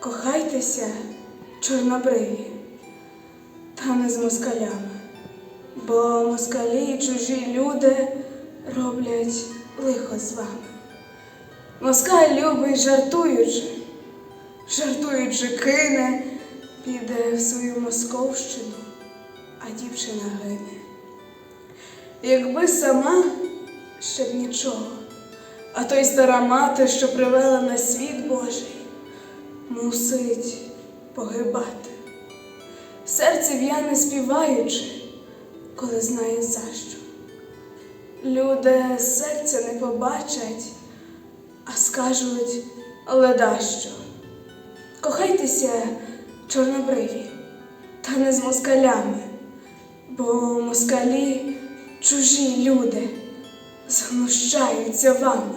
Кохайтеся, чорнобриві, та не з москалями, бо москалі і чужі люди роблять лихо з вами. Москаль любить жартуючи, жартуючи кине, піде в свою московщину, а дівчина гине. Якби сама ще б нічого, а то й стара мати, що привела на світ Божий, мусить погибати. Серце в'яне співаючи, коли знає за що. Люди серця не побачать, а скажуть леда що. Кохайтеся, чорнобриві, та не з москалями, бо москалі чужі люди знущаються вами.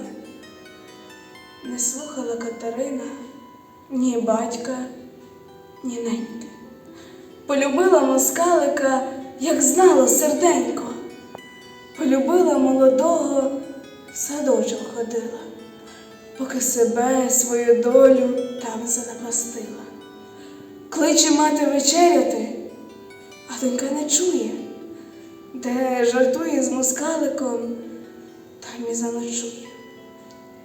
Не слухала Катерина ні батька, ні неньки. Полюбила москалика, як знала серденько. Полюбила молодого, садочок ходила, поки себе, свою долю там занапастила. Кличе мати вечеряти, а донька не чує, де жартує з москаликом, там і заночує.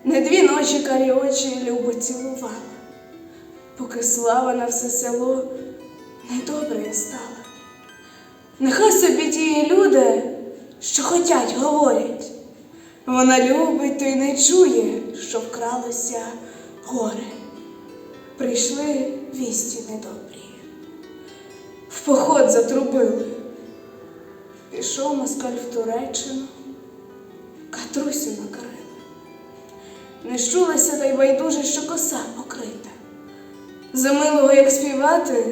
Не дві ночі карі очі любо цілувала, поки слава на все село недобре стала. Нехай собі ті люди, що хотять, говорять. Вона любить, то й не чує, що вкралося горе. Прийшли вісті недобрі. В поход затрубили. Пішов москаль в Туреччину, катрусю накрили. Не щулася та й байдуже, що коса покрита. За милого, як співати,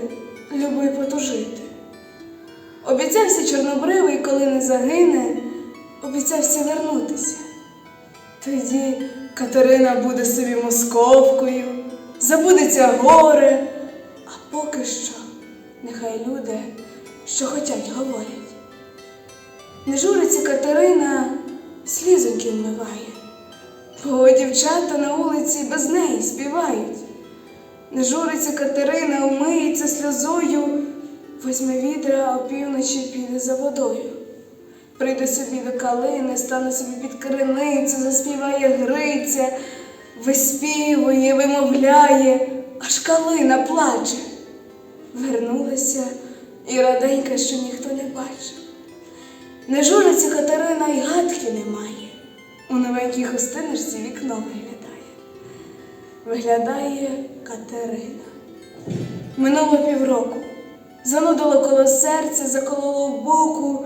люби потужити. Обіцявся чорнобривий, коли не загине, обіцявся вернутися. Тоді Катерина буде собі московкою, забудеться горе, а поки що нехай люди, що хотять, говорять. Не журиться Катерина, слізоньки вмиває, бо дівчата на вулиці без неї співають. Не журиться Катерина, умиється сльозою, возьме відра, а опівночі піде за водою. Прийде собі до калини, стане собі під криницю, заспіває Гриця, виспівує, вимовляє, аж калина плаче. Вернулася і раденька, що ніхто не бачив. Не журиться Катерина і гадки немає. У новенькій хустиночці вікно виглядає. Виглядає Катерина. Минуло півроку. Занудило коло серця, закололо в боку.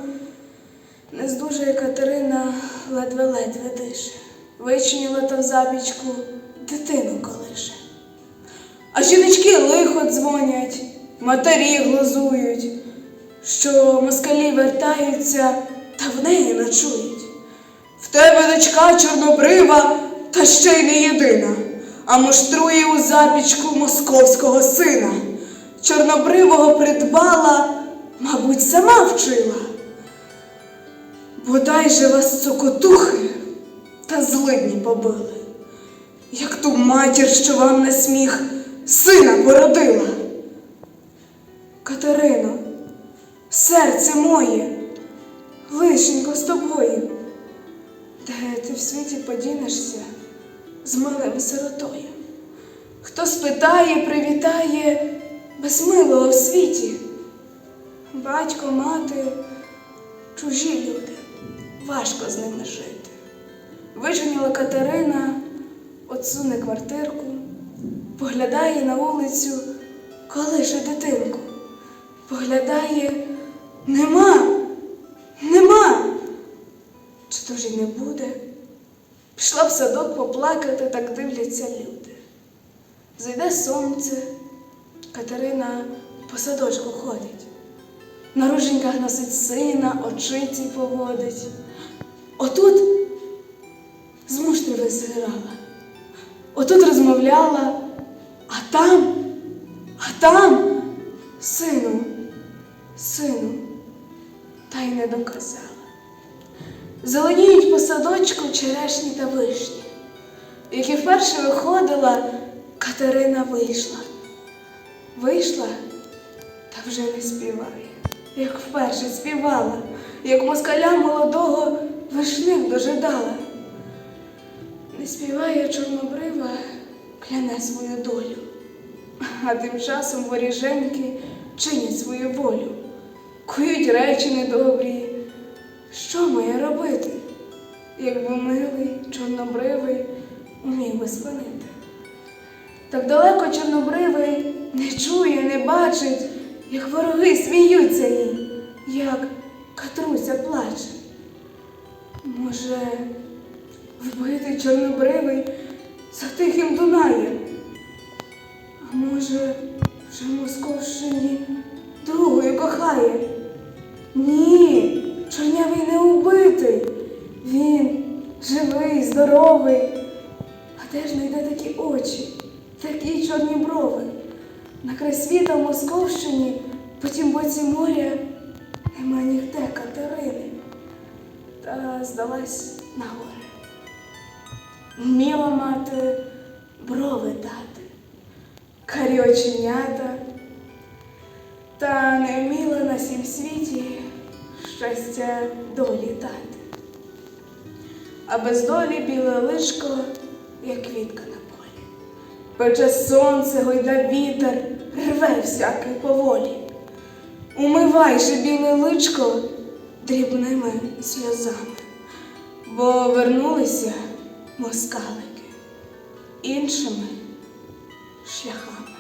Не здужує Катерина ледве-ледве дише. Вичиніла та в запічку дитину колише. А жіночки лихо дзвонять, матері глузують, що москалі вертаються та в неї ночують. В тебе дочка чорнобрива, та ще й не єдина, а муштрує у запічку московського сина. Чорнобривого придбала, мабуть, сама вчила. Бодай же вас цокотухи та злидні побили, як ту матір, що вам на сміх сина породила. Катерино, серце моє, лишенько з тобою, де ти в світі подінешся з милим сиротою? Хто спитає, привітає без милого в світі? Батько, мати, чужі люди, важко з ними жити. Виженіла Катерина, отсуне квартирку, поглядає на вулицю, колише дитинку. Поглядає, нема, нема. Чи то ж і не буде? Пішла в садок поплакати, так дивляться люди. Зайде сонце, Катерина по садочку ходить. На руженьках носить сина, очиці поводить. Отут з муштри згирала, отут розмовляла, а там, а там, сину, сину, та й не доказала. Зеленіють по садочку черешні та вишні. Як і вперше виходила, Катерина вийшла, Вийшла та вже не співає, як вперше співала, як москаля молодого вишнів дожидала. Не співає чорнобрива, кляне свою долю, а тим часом воріженьки чинять свою волю, кують речі недобрі. Що має робити, якби милий, чорнобривий умів би спинити? Так далеко чорнобривий не чує, не бачить, як вороги сміються їй, як катруся плаче. Може, вбитий чорнобривий за тихим Дунаєм? А може, вже Московщині другою кохає? Ні, здоровий. А де ж такі очі, такі чорні брови? На край світа в Московщині, по боці моря, нема нігде Катерини. Та здалась на горе. Вміла мати брови дати, карі оченята, та не вміла на сім світі щастя долі дати. А без долі біле лишко, як квітка на полі. Пече сонце, гойда вітер, рве всякий поволі. Умивай же біле личко дрібними сльозами, бо вернулися москалики іншими шляхами.